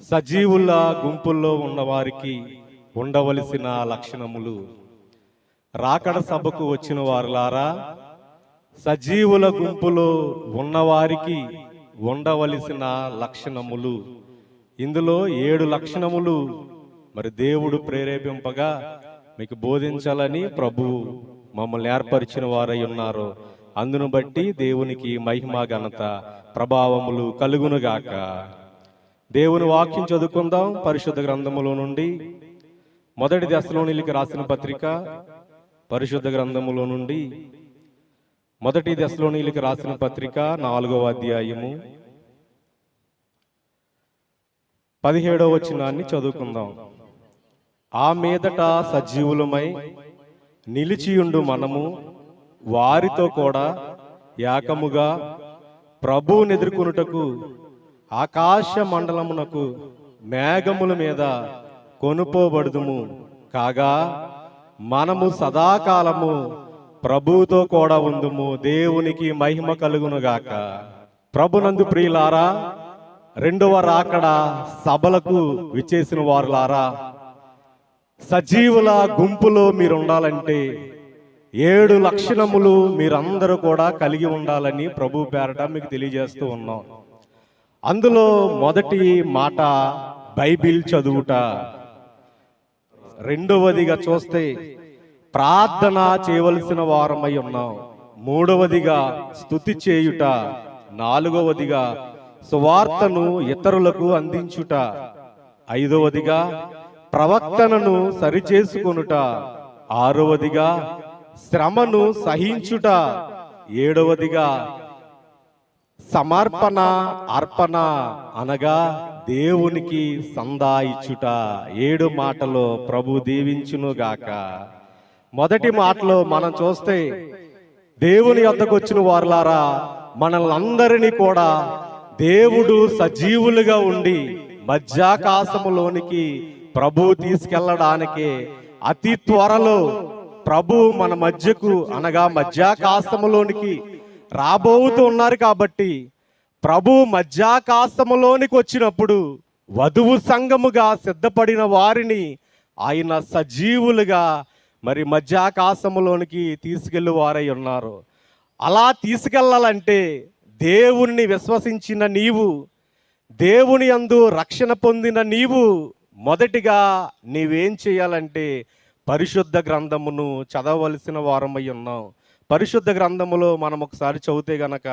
సజీవుల గుంపుల్లో ఉన్నవారికి ఉండవలసిన లక్షణములు. రాకడ సభకు వచ్చిన వారులారా సజీవుల గుంపులో ఉన్నవారికి ఉండవలసిన లక్షణములు. ఇందులో ఏడు లక్షణములు మరి దేవుడు ప్రేరేపింపగా మీకు బోధించాలని ప్రభువు మమ్మల్ని ఏర్పరిచిన వారై ఉన్నారు. అందును బట్టి దేవునికి మహిమ ఘనత ప్రభావములు కలుగునుగాక. దేవుని వాక్యం చదువుకుందాం పరిశుద్ధ గ్రంథములో నుండి. మొదటి దశలోనికి రాసిన పత్రిక పరిశుద్ధ గ్రంథములో నుండి. మొదటి దశలోనికి రాసిన పత్రిక నాలుగవ అధ్యాయము. పదిహేడవ వచనాన్ని చదువుకుందాం. ఆ మీదట సజీవులమై నిలిచియుండు మనము వారితో కూడా ఏకముగా ప్రభువుని ఎదుర్కొనుటకు ఆకాశ మండలమునకు మేఘముల మీద కొనుపోబడుదుము. కాగా మనము సదాకాలము ప్రభుతో కూడా ఉందుము దేవునికి మహిమ కలుగునుగాక ప్రభునందు ప్రియులారా రెండవ రాకడ సభలకు విచ్చేసిన వారులారా సజీవుల గుంపులో మీరు ఉండాలంటే ఏడు లక్షణములు మీరందరూ కూడా కలిగి ఉండాలని ప్రభు పేరట మీకు తెలియజేస్తూ ఉన్నాం. అందులో మొదటి మాట బైబిల్ చదువుట. రెండవదిగా చూస్తే ప్రార్థన చేయవలసిన వారమై ఉన్నాం. మూడవదిగా స్తుతి చేయుట. నాలుగవదిగా సువార్తను ఇతరులకు అందించుట. ఐదవదిగా ప్రవక్తనను సరిచేసుకొనుట. ఆరవదిగా శ్రమను సహించుట. ఏడవదిగా సమర్పణ అర్పణ అనగా దేవునికి సందా ఇచ్చుట ఏడు మాటలో ప్రభు దీవించునుగాక. మొదటి మాటలో మనం చూస్తే దేవుని వద్దకు వచ్చిన వారులారా మనల్ని అందరినీ కూడా దేవుడు సజీవులుగా ఉండి మధ్యాకాశములోనికి ప్రభు తీసుకెళ్ళడానికి అతి త్వరలో ప్రభు మన మధ్యకు అనగా మధ్యాకాశములోనికి రాబోతూ ఉన్నారు కాబట్టి ప్రభు మధ్యాకాశములోనికి వచ్చినప్పుడు వధువు సంఘముగా సిద్ధపడిన వారిని ఆయన సజీవులుగా మరి మధ్యాకాశములోనికి తీసుకెళ్ళి వారై ఉన్నారు. అలా తీసుకెళ్ళాలంటే దేవుణ్ణి విశ్వసించిన నీవు దేవుని యందు రక్షణ పొందిన నీవు మొదటిగా నీవేం చేయాలంటే పరిశుద్ధ గ్రంథమును చదవవలసిన వారమై ఉన్నాం పరిశుద్ధ గ్రంథములో మనం ఒకసారి చదివితే గనక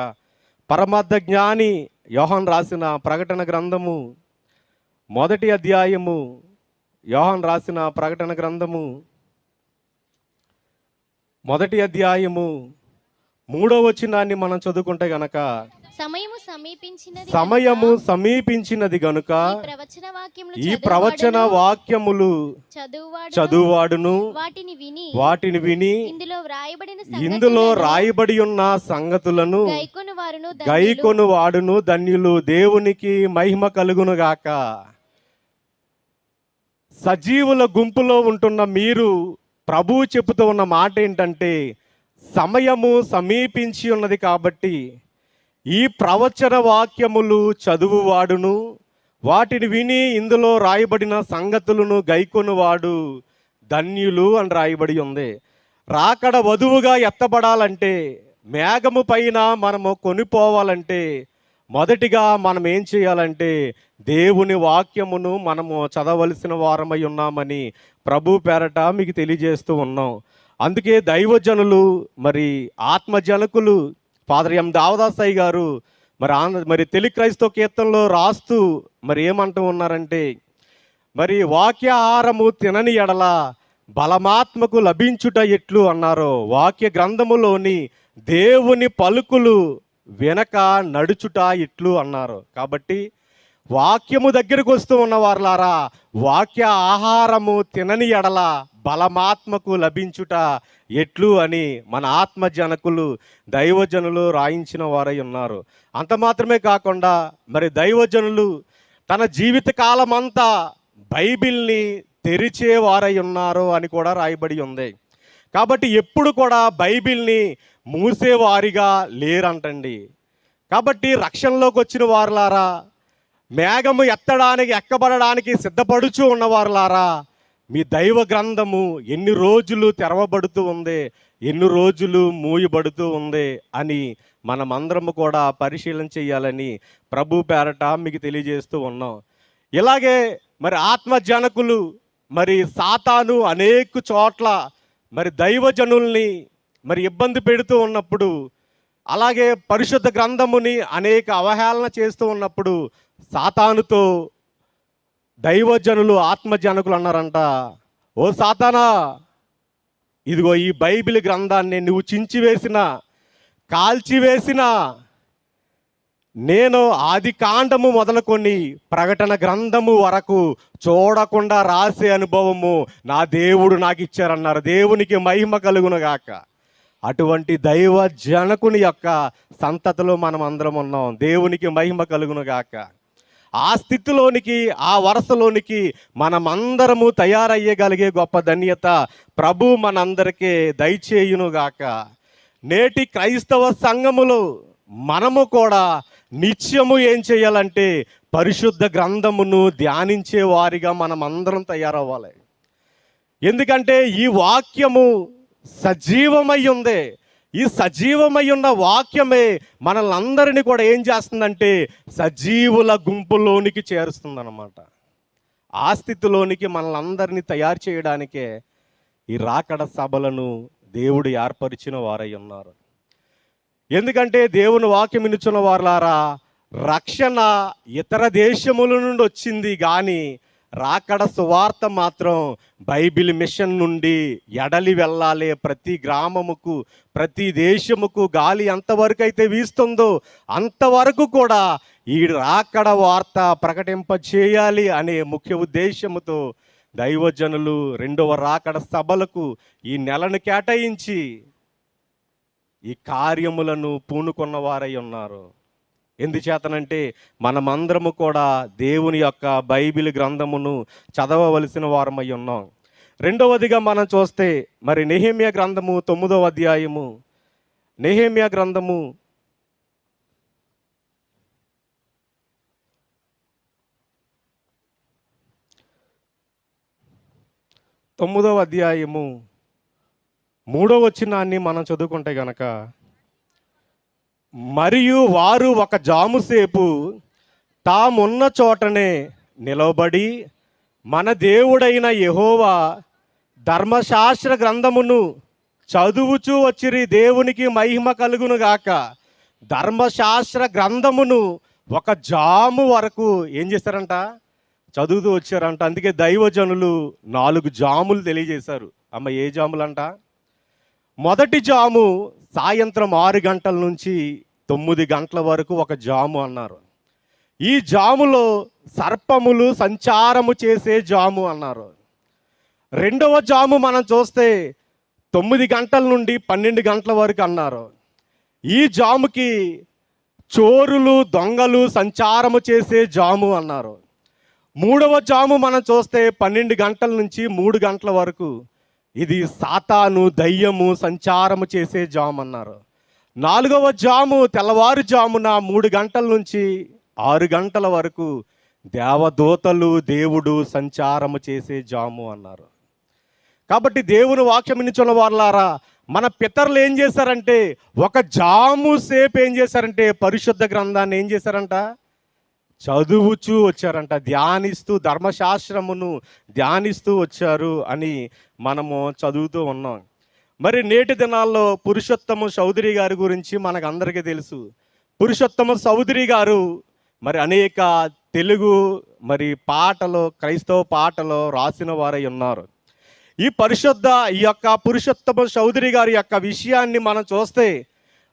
పరమార్థ జ్ఞాని యోహన్ రాసిన ప్రకటన గ్రంథము మొదటి అధ్యాయము యోహన్ రాసిన ప్రకటన గ్రంథము మొదటి అధ్యాయము మూడో వచనాన్ని మనం చదువుకుంటే గనక సమయము సమీపించినది సమయము సమీపించినది గనుక ఈ ప్రవచన వాక్యములు ఈ ప్రవచన వాక్యములు చదువువాడు చదువువాడును. వాటిని విని వాటిని విని ఇందులో వ్రాయబడిన ఇందులో రాయబడి ఉన్న సంగతులను గైకొని వారును గైకొను వాడును ధన్యులు. దేవునికి మహిమ కలుగును గాక సజీవుల గుంపులో ఉంటున్న మీరు ప్రభువు చెబుతూ ఉన్న మాట ఏంటంటే సమయము సమీపించి ఉన్నది కాబట్టి ఈ ప్రవచన వాక్యములు చదువువాడును. వాటిని విని ఇందులో రాయబడిన సంగతులను గైకొనువాడు. ధన్యులు అని రాయబడి ఉంది. రాకడ వధువుగా ఎత్తబడాలంటే మేఘము పైన మనము కొనిపోవాలంటే మొదటిగా మనం ఏం చేయాలంటే దేవుని వాక్యమును మనము చదవలసిన వారమై ఉన్నామని ప్రభు పేరట మీకు తెలియజేస్తూ ఉన్నాం. అందుకే దైవజనులు మరి ఆత్మజనకులు ఫాదర్ ఎం దావదాసాయి గారు మరి ఆంధ్ర మరి తెలుగు క్రైస్తవ కీర్తనలో రాస్తూ మరి ఏమంటూ ఉన్నారంటే మరి వాక్యాహారము తినని ఎడల బలమాత్మకు లభించుట ఎట్లు అన్నారు వాక్య గ్రంథములోని దేవుని పలుకులు వెనక నడుచుట ఇట్లు అన్నారు. కాబట్టి వాక్యము దగ్గరకు వస్తూ ఉన్నవారులారా వాక్య ఆహారము తినని ఎడల బలమాత్మకు లభించుట ఎట్లు అని మన ఆత్మజనకులు దైవజనులు రాయించిన వారై ఉన్నారు. అంత మాత్రమే కాకుండా మరి దైవజనులు తన జీవిత కాలమంతా బైబిల్ని తెరిచేవారై ఉన్నారు అని కూడా రాయబడి ఉంది. కాబట్టి ఎప్పుడు కూడా బైబిల్ని మూసేవారిగా లేరంటండి. కాబట్టి రక్షణలోకి వచ్చిన వారులారా మేఘము ఎత్తడానికి ఎక్కబడడానికి సిద్ధపడుచు ఉన్నవారులారా మీ దైవ గ్రంథము ఎన్ని రోజులు తెరవబడుతూ ఉంది ఎన్ని రోజులు మూయబడుతూ ఉంది అని మనమందరము కూడా పరిశీలన చేయాలని ప్రభు పేరట మీకు తెలియజేస్తూ ఉన్నాం. ఇలాగే మరి ఆత్మజనకులు మరి సాతాను అనేక చోట్ల మరి దైవజనుల్ని మరి ఇబ్బంది పెడుతూ ఉన్నప్పుడు అలాగే పరిశుద్ధ గ్రంథముని అనేక అవహేళన చేస్తూ ఉన్నప్పుడు సాతానుతో దైవజనులు ఆత్మజనకులు అన్నారంట. ఓ సాతానా ఇదిగో ఈ బైబిల్ గ్రంథాన్ని నువ్వు చించివేసిన కాల్చివేసిన నేను ఆది కాండము మొదలుకొని ప్రకటన గ్రంథము వరకు చూడకుండా రాసే అనుభవము నా దేవుడు నాకు ఇచ్చారన్నారు దేవునికి మహిమ కలుగునగాక. అటువంటి దైవ జనకుని యొక్క సంతతిలో మనం అందరం ఉన్నాం. దేవునికి మహిమ కలుగునుగాక. ఆ స్థితిలోనికి ఆ వరసలోనికి మనమందరము తయారయ్యగలిగే గొప్ప ధన్యత ప్రభు మనందరికీ దయచేయునుగాక. నేటి క్రైస్తవ సంఘములు మనము కూడా నిత్యము ఏం చేయాలంటే పరిశుద్ధ గ్రంథమును ధ్యానించే వారిగా మనం అందరం తయారవ్వాలి. ఎందుకంటే ఈ వాక్యము సజీవమై ఉంది. ఈ సజీవమై ఉన్న వాక్యమే మనల్ని అందరినీ కూడా ఏం చేస్తుందంటే సజీవుల గుంపులోనికి చేరుస్తుందన్నమాట. ఆ స్థితిలోనికి మనల్ని అందరినీ తయారు చేయడానికే ఈ రాకడ సభలను దేవుడు ఏర్పరిచిన వారై ఉన్నారు. ఎందుకంటే దేవుని వాక్యం వినుచున్న వారులారా రక్షణ ఇతర దేశముల నుండి వచ్చింది కానీ రాకడ సువార్త మాత్రం బైబిల్ మిషన్ నుండి ఎడలి వెళ్ళాలి ప్రతి గ్రామముకు ప్రతి దేశముకు గాలి ఎంతవరకు అయితే వీస్తుందో అంతవరకు కూడా ఈ రాకడ వార్త ప్రకటింప చేయాలి అనే ముఖ్య ఉద్దేశముతో దైవజనులు రెండవ రాకడ సభలకు ఈ నెలను కేటాయించి ఈ కార్యములను పూనుకున్న వారై ఉన్నారు. ఎందుచేతనంటే మనమందరము కూడా దేవుని యొక్క బైబిల్ గ్రంథమును చదవవలసిన వారమై ఉన్నాం. రెండవదిగా మనం చూస్తే మరి నెహిమ్య గ్రంథము తొమ్మిదవ అధ్యాయము. నెహిమ్య గ్రంథము తొమ్మిదవ అధ్యాయము మూడవ వచనాన్ని మనం చదువుకుంటే గనక మరియు వారు ఒక జాముసేపు తామున్న చోటనే నిలబడి మన దేవుడైన యహోవా ధర్మశాస్త్ర గ్రంథమును చదువుచూ వచ్చిరి దేవునికి మహిమ కలుగును గాక. ధర్మశాస్త్ర గ్రంథమును ఒక జాము వరకు ఏం చేస్తారంట చదువుతూ వచ్చారంట. అందుకే దైవజనులు నాలుగు జాములు తెలియజేశారు. అమ్మ ఏ జాములంట? మొదటి జాము సాయంత్రం ఆరు గంటల నుంచి తొమ్మిది గంటల వరకు ఒక జాము అన్నారు. ఈ జాములో సర్పములు సంచారము చేసే జాము అన్నారు. రెండవ జాము మనం చూస్తే తొమ్మిది గంటల నుండి పన్నెండు గంటల వరకు అన్నారు. ఈ జాముకి చోరులు దొంగలు సంచారము చేసే జాము అన్నారు. మూడవ జాము మనం చూస్తే పన్నెండు గంటల నుంచి మూడు గంటల వరకు ఇది సాతాను దయ్యము సంచారము చేసే జాము అన్నారు. నాలుగవ జాము తెల్లవారు జామున మూడు గంటల నుంచి ఆరు గంటల వరకు దేవదూతలు దేవుడు సంచారము చేసే జాము అన్నారు. కాబట్టి దేవుని వాక్యం నిచున్న వాళ్ళారా మన పితరులు ఏం చేశారంటే ఒక జాము సేపు ఏం చేశారంటే పరిశుద్ధ గ్రంథాన్ని ఏం చేశారంట? చదువుచూ వచ్చారంట ధ్యానిస్తూ ధర్మశాస్త్రమును ధ్యానిస్తూ వచ్చారు అని మనము చదువుతూ ఉన్నాం. మరి నేటి దినాల్లో పురుషోత్తమ చౌదరి గారి గురించి మనకు అందరికీ తెలుసు. పురుషోత్తమ చౌదరి గారు మరి అనేక తెలుగు మరి పాటలు క్రైస్తవ పాటలు రాసిన వారై ఉన్నారు. ఈ పరిశుద్ధ ఈ యొక్క పురుషోత్తమ చౌదరి గారి యొక్క విషయాన్ని మనం చూస్తే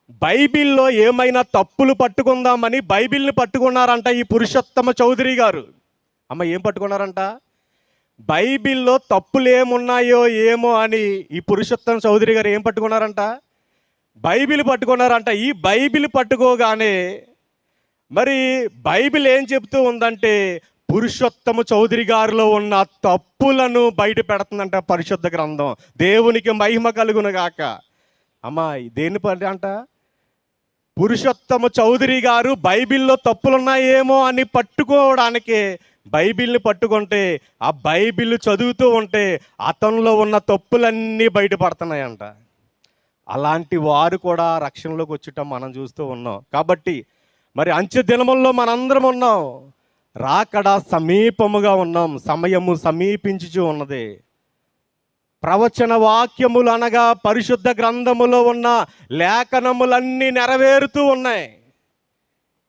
బైబిల్లో ఏమైనా తప్పులు పట్టుకుందామని బైబిల్ని పట్టుకున్నారంట ఈ పురుషోత్తమ చౌదరి గారు. అమ్మ ఏం పట్టుకున్నారంట? బైబిల్లో తప్పులు ఏమున్నాయో ఏమో అని ఈ పురుషోత్తమ చౌదరి గారు ఏం పట్టుకున్నారంట? బైబిల్ పట్టుకున్నారంట. ఈ బైబిల్ పట్టుకోగానే మరి బైబిల్ ఏం చెప్తూ ఉందంటే పురుషోత్తమ చౌదరి గారిలో ఉన్న తప్పులను బయట పెడుతుందంట పరిశుద్ధ గ్రంథం. దేవునికి మహిమ కలుగును గాక. అమ్మా దేన్ని పడి అంట? పురుషోత్తమ చౌదరి గారు బైబిల్లో తప్పులున్నాయేమో అని పట్టుకోవడానికి బైబిల్ని పట్టుకుంటే ఆ బైబిల్ చదువుతూ ఉంటే అతనిలో ఉన్న తప్పులన్నీ బయటపడుతున్నాయంట. అలాంటి వారు కూడా రక్షణలోకి వచ్చటం మనం చూస్తూ ఉన్నాం. కాబట్టి మరి అంచె దినముల్లో మనందరం ఉన్నాం. రాకడా సమీపముగా ఉన్నాం. సమయము సమీపించుచు ఉన్నది. ప్రవచన వాక్యములు అనగా పరిశుద్ధ గ్రంథములో ఉన్న లేఖనములన్నీ నెరవేరుతూ ఉన్నాయి.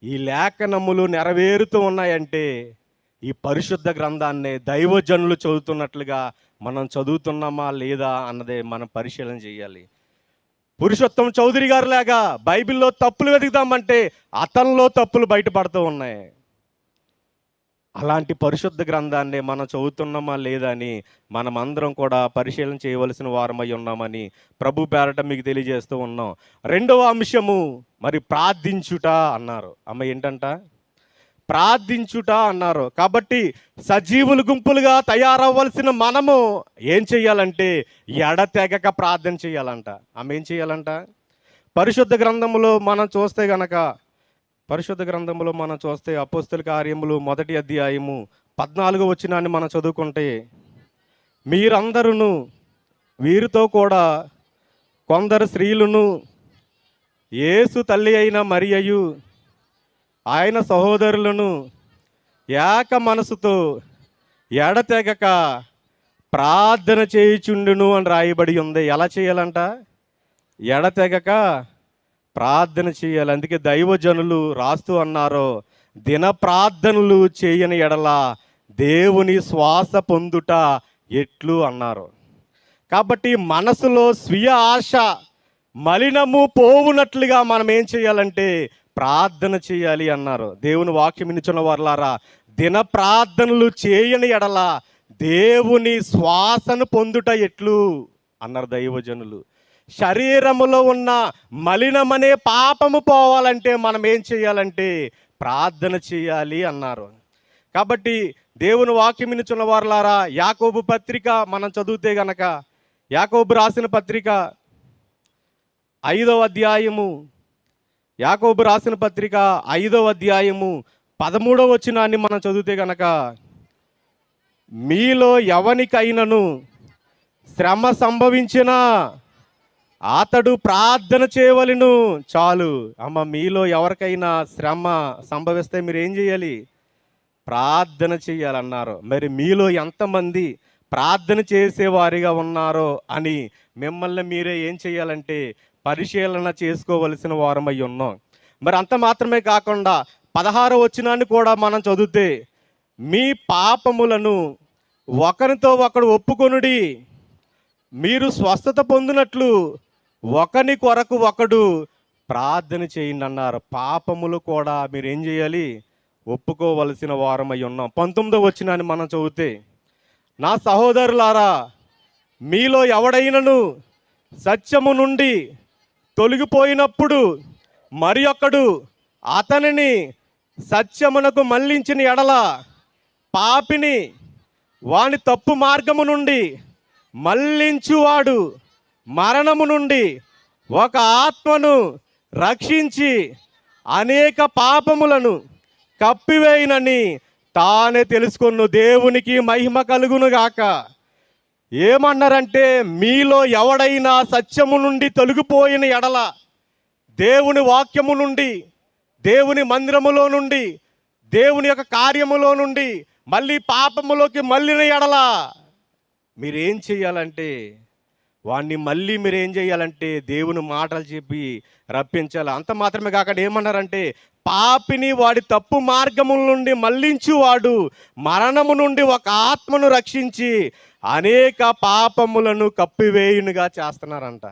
ఈ లేఖనములు నెరవేరుతూ ఉన్నాయంటే ఈ పరిశుద్ధ గ్రంథాన్ని దైవజనులు చదువుతున్నట్లుగా మనం చదువుతున్నామా లేదా అన్నదే మనం పరిశీలన చేయాలి. పురుషోత్తం చౌదరి గారు లాగా బైబిల్లో తప్పులు వెతుకుదామంటే అతనిలో తప్పులు బయటపడుతూ ఉన్నాయి. అలాంటి పరిశుద్ధ గ్రంథాన్ని మనం చదువుతున్నామా లేదా అని మనం అందరం కూడా పరిశీలన చేయవలసిన వారమై ఉన్నామని ప్రభు పేరట మీకు తెలియజేస్తూ ఉన్నాం. రెండవ అంశము మరి ప్రార్థించుట అన్నారు. అమ్మ ఏంటంట? ప్రార్థించుట అన్నారు. కాబట్టి సజీవులు గుంపులుగా తయారవ్వాల్సిన మనము ఏం చేయాలంటే ఎడతెగక ప్రార్థన చేయాలంట ఆమె ఏం చేయాలంట పరిశుద్ధ గ్రంథములో మనం చూస్తే గనక పరిశుద్ధ గ్రంథంలో మనం చూస్తే అపోస్తుల కార్యములు మొదటి అధ్యాయము పద్నాలుగు వచ్చినాన్ని మనం చదువుకుంటే మీరందరూ వీరితో కూడా కొందరు స్త్రీలను ఏసు తల్లి అయిన మరియయు ఆయన సహోదరులను ఏక మనసుతో ఎడతెగక ప్రార్థన చేయుచుండును అని రాయబడి ఉంది. ఎలా చేయాలంట? ఎడతెగక ప్రార్థన చేయాలి. అందుకే దైవజనులు రాస్తూ అన్నారు దిన ప్రార్థనలు చేయని ఎడల దేవుని శ్వాస పొందుట ఎట్లు? అన్నారు. కాబట్టి మనసులో స్వీయ ఆశ మలినము పోవునట్లుగా మనం ఏం చేయాలంటే ప్రార్థన చేయాలి అన్నారు. దేవుని వాక్యం ఇచ్చిన వర్లారా దిన ప్రార్థనలు చేయని ఎడల దేవుని శ్వాసను పొందుట ఎట్లు? అన్నారు దైవజనులు. శరీరములో ఉన్న మలినమనే పాపము పోవాలంటే మనం ఏం చేయాలంటే ప్రార్థన చేయాలి అన్నారు. కాబట్టి దేవుని వాక్యం వినుచున్న వారులారా యాకోబు పత్రిక మనం చదివితే గనక యాకోబు రాసిన పత్రిక ఐదవ అధ్యాయము యాకోబు రాసిన పత్రిక ఐదవ అధ్యాయము పదమూడవ వచనాన్ని మనం చదివితే గనక మీలో ఎవనికైనను శ్రమ సంభవించినా అతడు ప్రార్థన చేయవలెను. చాలు. అమ్మ మీలో ఎవరికైనా శ్రమ సంభవిస్తే మీరు ఏం చేయాలి? ప్రార్థన చేయాలన్నారు. మరి మీలో ఎంతమంది ప్రార్థన చేసేవారిగా ఉన్నారో అని మిమ్మల్ని మీరే ఏం చేయాలంటే పరిశీలన చేసుకోవలసిన వారమై ఉన్నాం. మరి అంత మాత్రమే కాకుండా పదహారు వచ్చినాన్ని కూడా మనం చదివితే మీ పాపములను ఒకరితో ఒకడు ఒప్పుకొనుడి. మీరు స్వస్థత పొందినట్లు ఒకని కొరకు ఒకడు ప్రార్థన చేయండి అన్నారు పాపములు కూడా మీరు ఏం చేయాలి? ఒప్పుకోవలసిన వారమై ఉన్నాం. పంతొమ్మిదో వచ్చినాన్ని మనం చదివితే నా సహోదరులారా మీలో ఎవడైనను సత్యము నుండి తొలగిపోయినప్పుడు మరి ఒకడు అతనిని సత్యమునకు మళ్ళించిన ఎడల పాపిని వాని తప్పు మార్గము నుండి మళ్ళించువాడు మరణము నుండి ఒక ఆత్మను రక్షించి అనేక పాపములను కప్పివేయనని తానే తెలుసుకొను. దేవునికి మహిమ కలుగును గాక ఏమన్నారంటే మీలో ఎవడైనా సత్యము నుండి తొలగిపోయిన ఎడల దేవుని వాక్యము నుండి దేవుని మందిరములో నుండి దేవుని యొక్క కార్యములో నుండి మళ్ళీ పాపములోకి మళ్ళిన ఎడల మీరేం చేయాలంటే వాడిని మళ్ళీ మీరు ఏం చేయాలంటే దేవుని మాటలు చెప్పి రప్పించాలి. అంత మాత్రమే కాకుండా ఏమన్నారంటే పాపిని వాడి తప్పు మార్గముల నుండి మళ్ళించువాడు మరణము నుండి ఒక ఆత్మను రక్షించి అనేక పాపములను కప్పివేయునుగా చేస్తున్నారంట.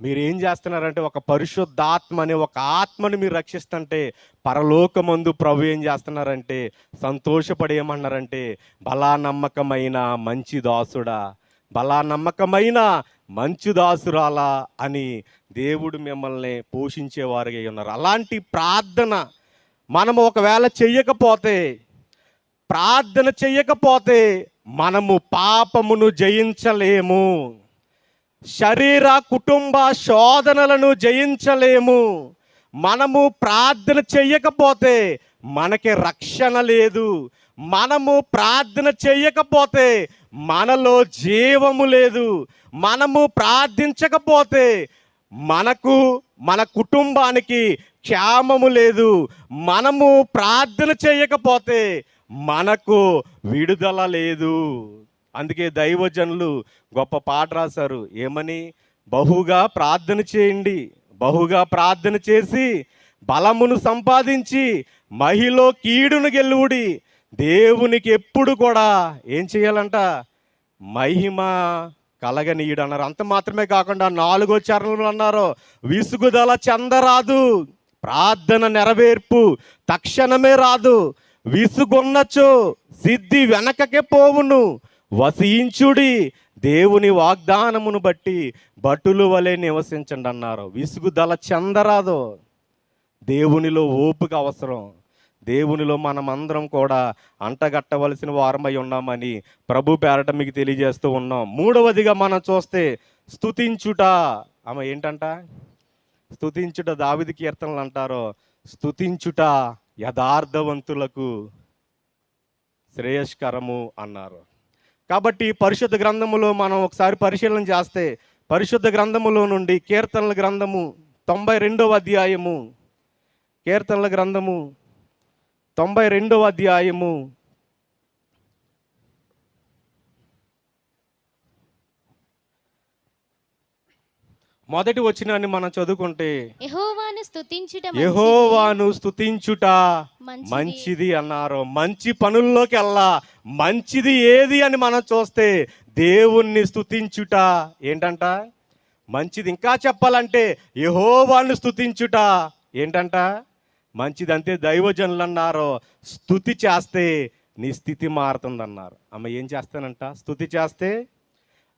మీరేం చేస్తున్నారంటే ఒక పరిశుద్ధాత్మ అనే ఒక ఆత్మని మీరు రక్షిస్తుంటే పరలోకమందు ప్రభు ఏం చేస్తున్నారంటే సంతోషపడి ఏమన్నారంటే బలా నమ్మకమైన మంచి దాసుడా బలా నమ్మకమైన మంచు దాసురాలా అని దేవుడు మిమ్మల్ని పోషించేవారుగా ఉన్నారు. అలాంటి ప్రార్థన మనము ఒకవేళ చెయ్యకపోతే ప్రార్థన చెయ్యకపోతే మనము పాపమును జయించలేము. శరీర కుటుంబ శోధనలను జయించలేము. మనము ప్రార్థన చెయ్యకపోతే మనకి రక్షణ లేదు. మనము ప్రార్థన చేయకపోతే మనలో జీవము లేదు. మనము ప్రార్థించకపోతే మనకు మన కుటుంబానికి క్షేమము లేదు. మనము ప్రార్థన చేయకపోతే మనకు విడుదల లేదు. అందుకే దైవజనులు గొప్ప పాట రాశారు. ఏమని? బహుగా ప్రార్థన చేయండి. బహుగా ప్రార్థన చేసి బలమును సంపాదించి మహిలో కీడును గెలువుడి దేవునికి ఎప్పుడు కూడా ఏం చేయాలంట? మహిమ కలగనీయుడు అన్నారు అంత మాత్రమే కాకుండా నాలుగో చరణంలో అన్నారు విసుగుదల చెందరాదు ప్రార్థన నెరవేర్పు తక్షణమే రాదు. విసుగొన్నచో సిద్ధి వెనకకే పోవును. వసించుడి దేవుని వాగ్దానమును బట్టి భటులు వలె నివసించండి అన్నారు విసుగుదల చెందరాదు. దేవునిలో ఓపిక అవసరం. దేవునిలో మనమందరం కూడా అంటగట్టవలసిన వారమై ఉన్నామని ప్రభు పేరట మీకు తెలియజేస్తూ ఉన్నాం. మూడవదిగా మనం చూస్తే స్తుతించుట. ఆమె ఏంటంట? స్తుతించుట దావిది కీర్తనలు అంటారో స్తుతించుట యథార్థవంతులకు శ్రేయస్కరము అన్నారు. కాబట్టి పరిశుద్ధ గ్రంథములో మనం ఒకసారి పరిశీలన చేస్తే పరిశుద్ధ గ్రంథములో నుండి కీర్తనల గ్రంథము తొంభై రెండవ అధ్యాయము కీర్తనల గ్రంథము తొంభై రెండవ అధ్యాయము. మొదటి వచ్చినాన్ని మనం చదువుకుంటే యెహోవాను స్తుతించుట మంచిది. యెహోవాను స్తుతించుట మంచిది. మంచిది అన్నారు. మంచి పనుల్లోకి వెళ్ళా. మంచిది ఏది అని మనం చూస్తే దేవుణ్ణి స్తుతించుట ఏంటంట? మంచిది. ఇంకా చెప్పాలంటే యెహోవాను స్తుతించుట ఏంటంట? మంచిదంటే దైవజనులు అన్నారు స్థుతి చేస్తే నీ స్థితి మారుతుందన్నారు. అమ్మ ఏం చేస్తానంట? స్థుతి చేస్తే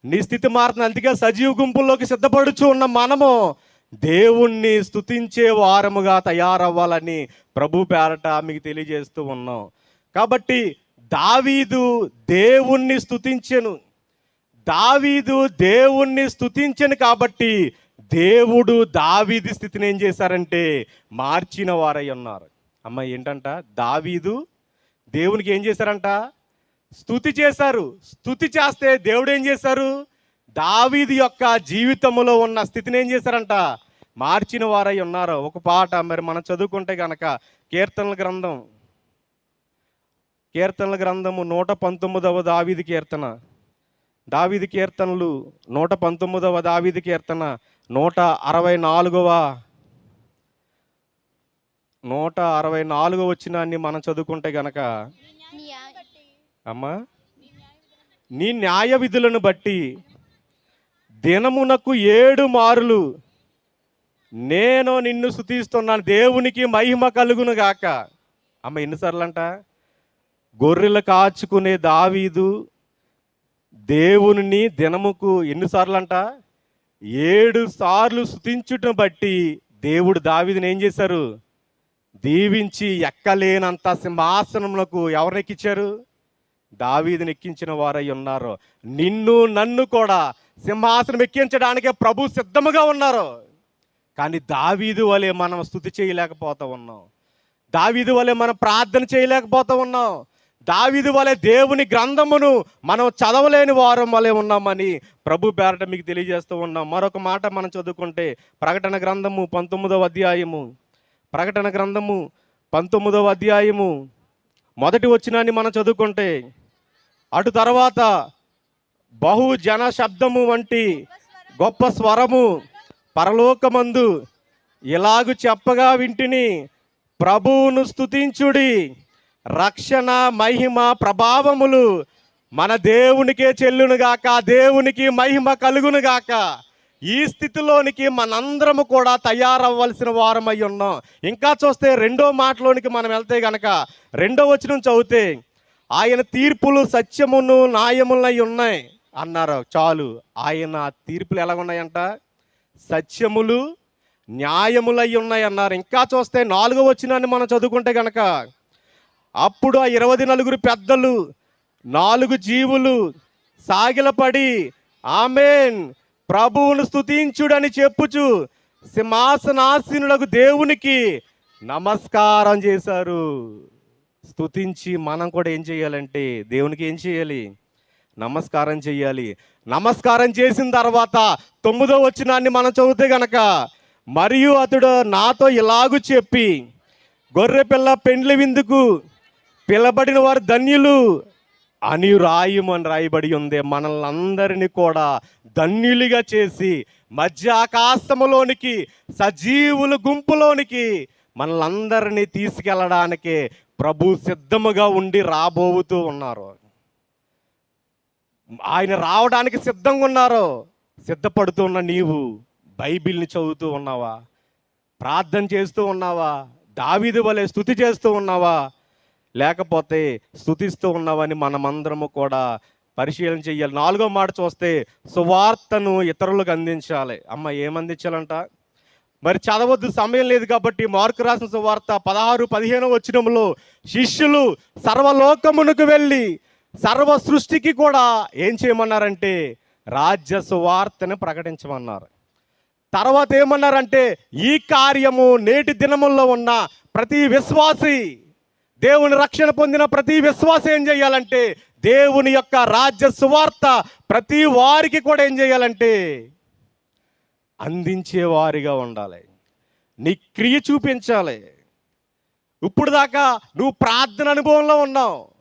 నీ స్థితి మారుతుంది. అందుకే సజీవ గుంపుల్లోకి సిద్ధపడుచు ఉన్న మనము దేవుణ్ణి స్థుతించే వారముగా తయారవ్వాలని ప్రభు పేరట మీకు తెలియజేస్తూ ఉన్నాం. కాబట్టి దావీదు దేవుణ్ణి స్థుతించెను దావీదు దేవుణ్ణి స్థుతించెను కాబట్టి దేవుడు దావీది స్థితిని ఏం చేశారంటే మార్చిన వారై ఉన్నారు. అమ్మ ఏంటంట? దావీదు దేవునికి ఏం చేశారంట? స్థుతి చేశారు. స్థుతి చేస్తే దేవుడు ఏం చేశారు? దావీది యొక్క జీవితంలో ఉన్న స్థితిని ఏం చేశారంట? మార్చిన వారై ఉన్నారు. ఒక పాట మరి మనం చదువుకుంటే కనుక కీర్తనల గ్రంథం. కీర్తనల గ్రంథము నూట పంతొమ్మిదవ దావీది కీర్తన. దావీది కీర్తనలు నూట పంతొమ్మిదవ దావీది కీర్తన. నూట అరవై నాలుగవ నూట అరవై నాలుగవ వచ్చినాన్ని మనం చదువుకుంటే గనక అమ్మా నీ న్యాయ విధులను బట్టి దినమునకు ఏడు మారులు నేను నిన్ను స్థుతిస్తున్నాను దేవునికి మహిమ కలుగును గాక. అమ్మ ఎన్నిసార్లు అంట గొర్రెలు కాచుకునే దావీదు దేవుని దినముకు ఎన్నిసార్లు అంట ఏడు సార్లు స్థుతించుటను బట్టి దేవుడు దావిదిని ఏం చేశారు? దీవించి ఎక్కలేనంత సింహాసనములకు ఎవరినెక్కించారు దావీదిని ఎక్కించిన వారై ఉన్నారు. నిన్ను నన్ను కూడా సింహాసనం ఎక్కించడానికే ప్రభు సిద్ధముగా ఉన్నారు. కానీ దావీదు వలె మనం స్థుతి చేయలేకపోతూ ఉన్నాం. దావీదు వలె మనం ప్రార్థన చేయలేకపోతూ ఉన్నాం. దావిది వలె దేవుని గ్రంథమును మనం చదవలేని వారం వలె ఉన్నామని ప్రభు పేరట మీకు తెలియజేస్తూ ఉన్నాం. మరొక మాట మనం చదువుకుంటే ప్రకటన గ్రంథము పంతొమ్మిదవ అధ్యాయము. ప్రకటన గ్రంథము పంతొమ్మిదవ అధ్యాయము. మొదటి వచ్చినాన్ని మనం చదువుకుంటే అటు తర్వాత బహు జన శబ్దము వంటి గొప్ప స్వరము పరలోకమందు ఇలాగు చెప్పగా వింటిని ప్రభువును స్తుతించుడి. రక్షణ మహిమ ప్రభావములు మన దేవునికే చెల్లునుగాక దేవునికి మహిమ కలుగునుగాక ఈ స్థితిలోనికి మనందరము కూడా తయారవ్వాల్సిన వారమై ఉన్నాం. ఇంకా చూస్తే రెండో మాటలోనికి మనం వెళ్తే గనక రెండో వచనం చదివితే ఆయన తీర్పులు సత్యమును న్యాయములై ఉన్నాయి. అన్నారు చాలు ఆయన తీర్పులు ఎలా ఉన్నాయంట? సత్యములు న్యాయములై ఉన్నాయి అన్నారు. ఇంకా చూస్తే నాలుగో వచ్చినాన్ని మనం చదువుకుంటే గనక అప్పుడు ఆ ఇరవై నలుగురు పెద్దలు నాలుగు జీవులు సాగిలపడి ఆమెన్ ప్రభువును స్తుతించుడని చెప్పుచు సింహాసనాసీనులకు దేవునికి నమస్కారం చేశారు. స్తుతించి మనం కూడా ఏం చేయాలంటే దేవునికి ఏం చేయాలి? నమస్కారం చేయాలి. నమస్కారం చేసిన తర్వాత తొమ్మిదో వచ్చినాన్ని మనం చదివితే గనక మరియు అతడు నాతో ఇలాగు చెప్పి గొర్రె పిల్ల పెండ్లి విందుకు పిలబడిన వారు ధన్యులు అని రాయమని రాయబడి ఉంది. మనల్ని అందరినీ కూడా ధన్యులుగా చేసి మధ్య ఆకాశములోనికి సజీవుల గుంపులోనికి మనలందరినీ తీసుకెళ్ళడానికి ప్రభు సిద్ధముగా ఉండి రాబోతూ ఉన్నారు. ఆయన రావడానికి సిద్ధంగా ఉన్నారు. సిద్ధపడుతున్న నీవు బైబిల్ని చదువుతూ ఉన్నావా? ప్రార్థన చేస్తూ ఉన్నావా? దావిది వలె స్థుతి చేస్తూ ఉన్నావా? లేకపోతే స్థుతిస్తూ ఉన్నావని మనమందరము కూడా పరిశీలన చెయ్యాలి. నాలుగో మాట చూస్తే సువార్తను ఇతరులకు అందించాలి. అమ్మ ఏమందించాలంట? మరి చదవద్దు సమయం లేదు కాబట్టి మార్కు రాసిన సువార్త పదహారు పదిహేను వచ్చినంలో శిష్యులు సర్వలోకమునకు వెళ్ళి సర్వ సృష్టికి కూడా ఏం చేయమన్నారంటే రాజ్య సువార్తను ప్రకటించమన్నారు. తర్వాత ఏమన్నారంటే ఈ కార్యము నేటి దినముల్లో ఉన్న ప్రతి విశ్వాసి దేవుని రక్షణ పొందిన ప్రతి విశ్వాసం ఏం చేయాలంటే దేవుని యొక్క రాజ్య సువార్త ప్రతి వారికి కూడా ఏం చేయాలంటే అందించేవారిగా ఉండాలి. నీ క్రియ చూపించాలి. ఇప్పుడు దాకా నువ్వు ప్రార్థన అనుభవంలో ఉన్నావు.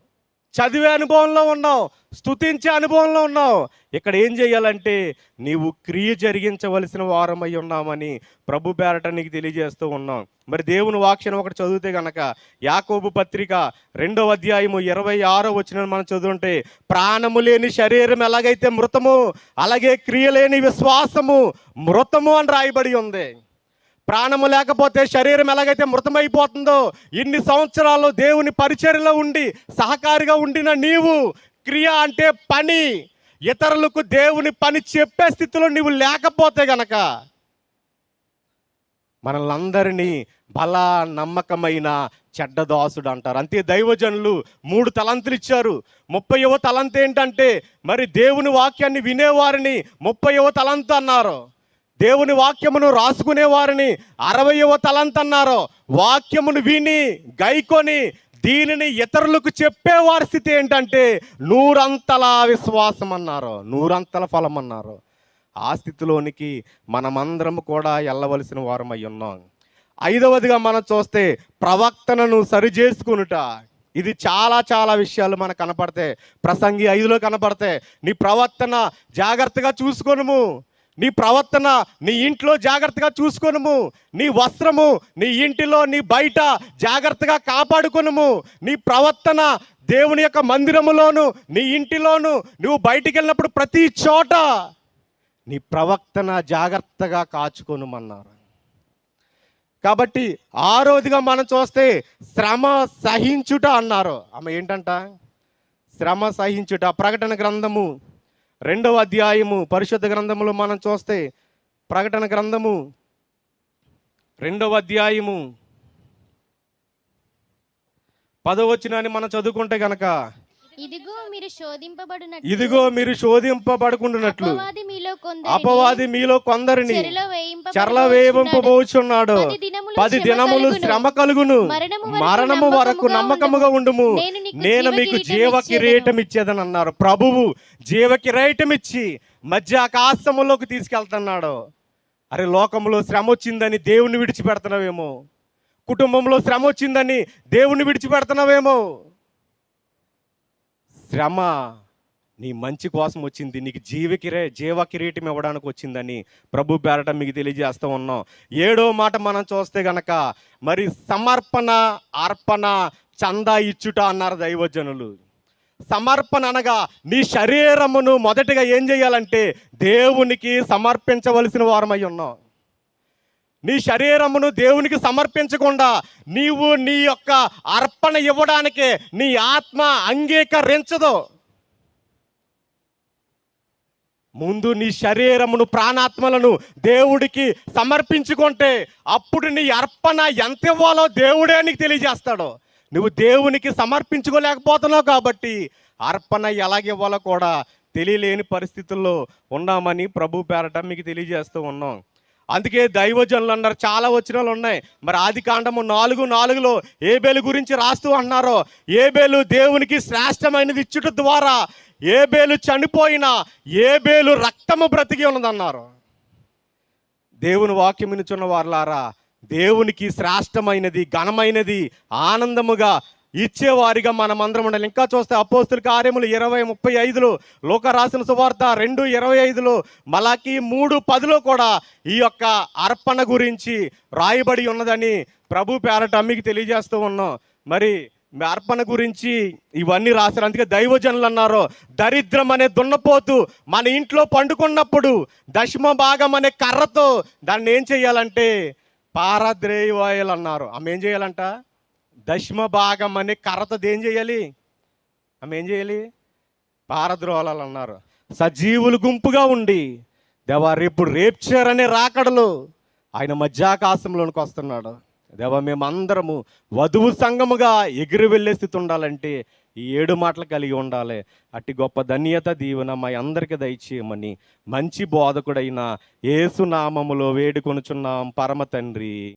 చదివే అనుభవంలో ఉన్నావు స్థుతించే అనుభవంలో ఉన్నావు. ఇక్కడ ఏం చేయాలంటే నీవు క్రియ జరిగించవలసిన వారమై ఉన్నామని ప్రభు పేరట నీకు తెలియజేస్తూ ఉన్నాం. మరి దేవుని వాక్యం ఒకటి చదివితే గనక యాకోబు పత్రిక రెండవ అధ్యాయము ఇరవై ఆరో వచ్చిన మనం చదువుంటే ప్రాణము లేని శరీరం ఎలాగైతే మృతము అలాగే క్రియ లేని విశ్వాసము మృతము అని రాయబడి ఉంది. ప్రాణము లేకపోతే శరీరం ఎలాగైతే మృతమైపోతుందో ఇన్ని సంవత్సరాలు దేవుని పరిచర్లో ఉండి సహకారిగా ఉండిన నీవు క్రియ అంటే పని. ఇతరులకు దేవుని పని చెప్పే స్థితిలో నీవు లేకపోతే గనక మనల్ందరినీ బల నమ్మకమైన చెడ్డదాసుడు అంటారు. అంతే దైవజనులు మూడు తలంతులు ఇచ్చారు. ముప్పైవ తలంత ఏంటంటే మరి దేవుని వాక్యాన్ని వినేవారిని ముప్పైవ తలంత అన్నారు. దేవుని వాక్యమును రాసుకునే వారిని అరవయవ తలంతన్నారు. వాక్యమును విని గైకొని దీనిని ఇతరులకు చెప్పేవారి స్థితి ఏంటంటే నూరంతల విశ్వాసం అన్నారు నూరంతల ఫలం అన్నారు ఆ స్థితిలోనికి మనమందరం కూడా వెళ్ళవలసిన వారమై ఉన్నాం. ఐదవదిగా మనం చూస్తే ప్రవక్తనను సరిచేసుకునుట. ఇది చాలా చాలా విషయాలు మనకు కనపడతాయి. ప్రసంగి ఐదులో కనపడతాయి. నీ ప్రవర్తన జాగ్రత్తగా చూసుకోనుము. నీ ప్రవర్తన నీ ఇంట్లో జాగ్రత్తగా చూసుకొనుము. నీ వస్త్రము నీ ఇంటిలో నీ బయట జాగ్రత్తగా కాపాడుకొనుము. నీ ప్రవర్తన దేవుని యొక్క మందిరములోను నీ ఇంటిలోను నువ్వు బయటికి వెళ్ళినప్పుడు ప్రతి చోట నీ ప్రవర్తన జాగ్రత్తగా కాచుకొనుమన్నారు. కాబట్టి ఆ రోజుగా మనం చూస్తే శ్రమ సహించుట అన్నారు. ఆమె ఏంటంట? శ్రమ సహించుట ప్రకటన గ్రంథము రెండవ అధ్యాయము పరిశుద్ధ గ్రంథములో మనం చూస్తే ప్రకటన గ్రంథము రెండవ అధ్యాయము పదవచనాన్ని మనం చదువుకుంటే కనుక ఇదిగో మీరు శోధింపబడినట్లు. ఇదిగో మీరు శోధింపబడుకుంటున్నట్లు. అపవాది మీలో కొందరిని అపవాది మీలో కొందరిని చెరలో వేయింపబోచున్నాడు. పది దినములు శ్రమ కలుగును. మరణము వరకు నమ్మకముగా ఉండుము. నేను మీకు జీవ ఇచ్చేదను. కిరీటం ఇచ్చేదని. అన్నారు ప్రభువు జీవ కిరీటం ఇచ్చి మధ్య ఆకాశములోకి తీసుకెళ్తున్నాడు. అరే లోకంలో శ్రమ వచ్చిందని దేవుని విడిచిపెడుతున్నావేమో? కుటుంబంలో శ్రమ వచ్చిందని దేవుని విడిచిపెడుతున్నావేమో? శ్రమ నీ మంచి కోసం వచ్చింది. నీకు జీవ కిరే జీవ కిరీటం ఇవ్వడానికి వచ్చిందని ప్రభు పేరట మీకు తెలియజేస్తూ ఉన్నాం. ఏడో మాట మనం చూస్తే గనక మరి సమర్పణ అర్పణ చందా ఇచ్చుట అన్నారు దైవజనులు. సమర్పణ అనగా నీ శరీరమును మొదటిగా ఏం చేయాలంటే దేవునికి సమర్పించవలసిన వారమై ఉన్నాం. నీ శరీరమును దేవునికి సమర్పించకుండా నీవు నీ యొక్క అర్పణ ఇవ్వడానికి నీ ఆత్మ అంగీకరించదు. ముందు నీ శరీరమును ప్రాణాత్మలను దేవుడికి సమర్పించుకుంటే అప్పుడు నీ అర్పణ ఎంత ఇవ్వాలో దేవుడే నీకు తెలియజేస్తాడు. నువ్వు దేవునికి సమర్పించుకోలేకపోతున్నావు కాబట్టి అర్పణ ఎలాగివ్వాలో కూడా తెలియలేని పరిస్థితుల్లో ఉన్నామని ప్రభు పేరట మీకు తెలియజేస్తూ ఉన్నాం. అందుకే దైవజనులు అన్నారు చాలా వచనాలు ఉన్నాయి. మరి ఆది కాండము నాలుగు నాలుగులో ఏబేలు గురించి రాస్తూ అన్నారో ఏబేలు దేవునికి శ్రేష్టమైనది ఇచ్చుట ద్వారా ఏబేలు చనిపోయిన ఏబేలు రక్తము బ్రతికి ఉన్నదన్నారు. దేవుని వాక్యం వినుచున్న వారులారా దేవునికి శ్రేష్టమైనది ఘనమైనది ఆనందముగా ఇచ్చేవారిగా మనం అందరం ఉండాలి ఇంకా చూస్తే అపోస్తుల కార్యములు ఇరవై ముప్పై ఐదులో లోక రాసిన సువార్త రెండు ఇరవై ఐదులో మలాకి మూడు పదిలో కూడా ఈ యొక్క అర్పణ గురించి రాయబడి ఉన్నదని ప్రభు పేరట మీకు తెలియజేస్తూ ఉన్నాం. మరి మీ అర్పణ గురించి ఇవన్నీ రాశారు. అందుకే దైవజనులు అన్నారు దరిద్రం అనే దున్నపోతు మన ఇంట్లో పండుకున్నప్పుడు దశమ భాగం అనే కర్రతో దాన్ని ఏం చేయాలంటే పారద్రేయవాయలు అన్నారు. ఆమె ఏం చేయాలంట? దశమ భాగం అనే కర్రతో ఏం చేయాలి? ఆమె ఏం చేయాలి? పారద్రోలాలు అన్నారు. సజీవులు గుంపుగా ఉండి దేవా రేపు రేప్చారనే రాకడలు ఆయన మధ్యాకాశంలోనికి వస్తున్నాడు. దేవా మేమందరము వధువు సంఘముగా ఎగిరి వెళ్ళే స్థితి ఉండాలంటే ఈ ఏడు మాటలు కలిగి ఉండాలి. అట్టి గొప్ప ధన్యత దీవెన మా అందరికీ దయచేయమని మంచి బోధకుడైన ఏసునామములో వేడుకొనుచున్నాం పరమ తండ్రి.